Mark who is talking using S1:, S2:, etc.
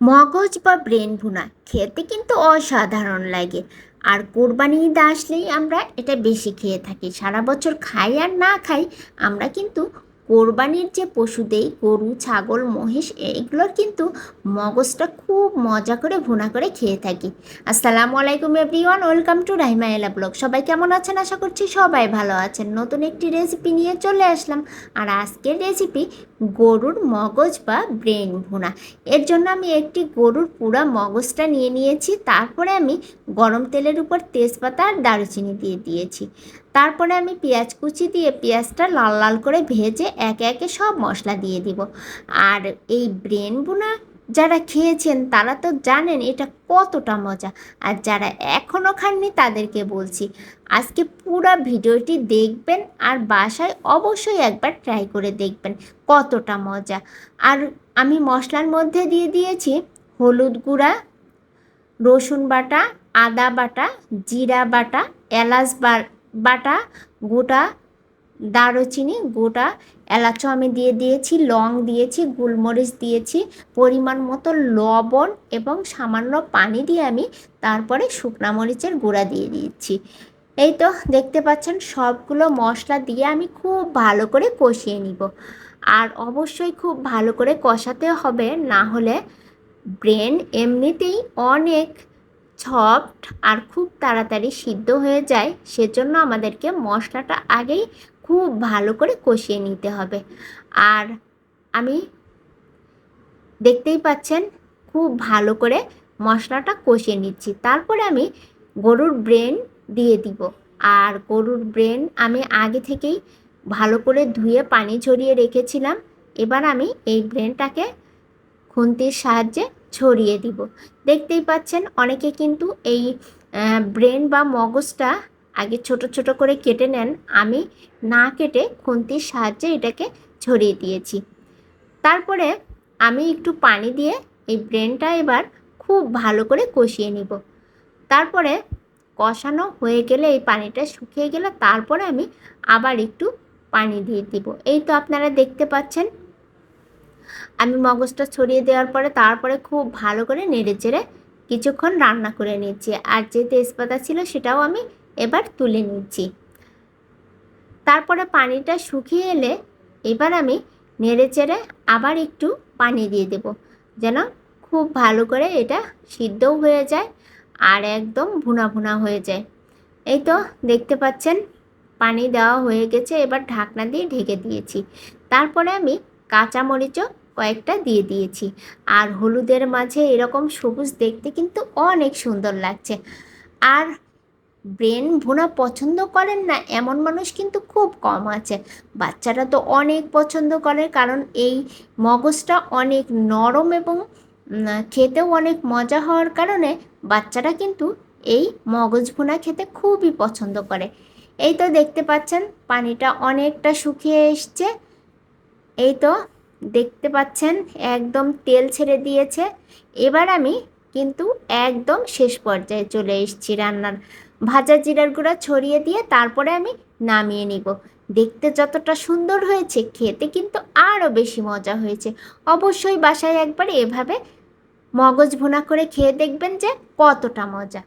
S1: মগজ বা ব্রেন ভুনা, খেতে কিন্তু অসাধারণ লাগে। আর কোরবানি ঈদ আসলেই আমরা এটা বেশি খেয়ে থাকি। সারা বছর খাই আর না খাই, আমরা কিন্তু কোরবানির যে পশু দেই, গরু, ছাগল, মহিষ এইগুলোর কিন্তু মগজটা খুব মজা করে ভুনা করে খেয়ে থাকি। আসসালামু আলাইকুম এভরিওয়ান, ওয়েলকাম টু রাহিমা এলা ব্লগ। সবাই কেমন আছেন? আশা করছি সবাই ভালো আছেন। নতুন একটি রেসিপি নিয়ে চলে আসলাম। আর আজকের রেসিপি গরুর মগজ বা ব্রেন ভুনা। এর জন্য আমি একটি গরুর পুরা মগজটা নিয়ে নিয়েছি। তারপরে আমি গরম তেলের উপর তেজপাতা আর দারুচিনি দিয়ে দিয়েছি। তারপরে আমি পেঁয়াজ কুচি দিয়ে পেঁয়াজটা লাল লাল করে ভেজে একে একে সব মশলা দিয়ে দিব। আর এই ব্রেন বোনা যারা খেয়েছেন তারা তো জানেন এটা কতটা মজা। আর যারা এখনও খাননি তাদেরকে বলছি, আজকে পুরো ভিডিওটি দেখবেন আর বাসায় অবশ্যই একবার ট্রাই করে দেখবেন কতটা মজা। আর আমি মশলার মধ্যে দিয়ে দিয়েছি হলুদ গুঁড়া, রসুন বাটা, আদা বাটা, জিরা বাটা, এলাচ বাটা, গোটা, দারুচিনি, গোটা, এলাচও আমি দিয়ে দিয়েছি, লং দিয়েছি, গোলমরিচ দিয়েছি, পরিমাণ মতো লবণ এবং সামান্য পানি দিয়ে আমি তারপরে শুকনা মরিচের গুঁড়া দিয়ে দিয়েছি। এই তো দেখতে পাচ্ছেন সবগুলো মশলা দিয়ে আমি খুব ভালো করে কষিয়ে নিব। আর অবশ্যই খুব ভালো করে কষাতে হবে, না হলে ব্রেন এমনিতেই অনেক সফট আর খুব তাড়াতাড়ি সিদ্ধ হয়ে যায়, সেজন্য আমাদেরকে মশলাটা আগেই খুব ভালো করে কষিয়ে নিতে হবে। আর আমি দেখতেই পাচ্ছেন খুব ভালো করে মশলাটা কষিয়ে নিচ্ছি। তারপরে আমি গরুর ব্রেন দিয়ে দিব। আর গরুর ব্রেন আমি আগে থেকেই ভালো করে ধুয়ে পানি ছড়িয়ে রেখেছিলাম। এবার আমি এই ব্রেনটাকে খুন্তির সাহায্যে ছড়িয়ে দিব। দেখতেই পাচ্ছেন অনেকে কিন্তু এই ব্রেন বা মগজটা আগে ছোট ছোট করে কেটে নেন। আমি না কেটে খুন্তির সাহায্যে এটাকে ছড়িয়ে দিয়েছি। তারপরে আমি একটু পানি দিয়ে এই ব্রেনটা এবার খুব ভালো করে কষিয়ে নিব। তারপরে কষানো হয়ে গেলে এই পানিটা শুকিয়ে গেলে তারপরে আমি আবার একটু পানি দিয়ে দিব। এই তো আপনারা দেখতে পাচ্ছেন আমি মগজটা ছড়িয়ে দেওয়ার পরে তারপরে খুব ভালো করে নেড়ে চেড়ে কিছুক্ষণ রান্না করে নিচ্ছি। আর যে তেজপাতা ছিল সেটাও আমি এবার তুলে নিচ্ছি। তারপরে পানিটা শুকিয়ে এলে এবার আমি নেড়ে চেড়ে আবার একটু পানি দিয়ে দেব, যেন খুব ভালো করে এটা সিদ্ধও হয়ে যায় আর একদম ভুনা ভুনা হয়ে যায়। এই তো দেখতে পাচ্ছেন, পানি দেওয়া হয়ে গেছে, এবার ঢাকনা দিয়ে ঢেকে দিয়েছি। তারপরে আমি কাঁচামরিচও কয়েকটা দিয়ে দিয়েছি। আর হলুদের মাঝে এরকম সবুজ দেখতে কিন্তু অনেক সুন্দর লাগছে। আর ব্রেন ভুনা পছন্দ করেন না এমন মানুষ কিন্তু খুব কম আছে। বাচ্চারা তো অনেক পছন্দ করে কারণ এই মগজটা অনেক নরম এবং খেতেও অনেক মজা হওয়ার কারণে বাচ্চারা কিন্তু এই মগজ ভুনা খেতে খুবই পছন্দ করে। এই তো দেখতে পাচ্ছেন, পানিটা অনেকটা শুকিয়ে এসছে। এই তো দেখতে পাচ্ছেন, একদম তেল ছেড়ে দিয়েছে। এবার আমি কিন্তু একদম শেষ পর্যায়ে চলে এসেছি রান্নার। ভাজা জিরার গুঁড়া ছড়িয়ে দিয়ে তারপরে আমি নামিয়ে নিব। দেখতে যতটা সুন্দর হয়েছে, খেতে কিন্তু আরও বেশি মজা হয়েছে। অবশ্যই বাসায় একবার এভাবে মগজ ভুনা করে খেয়ে দেখবেন যে কতটা মজা।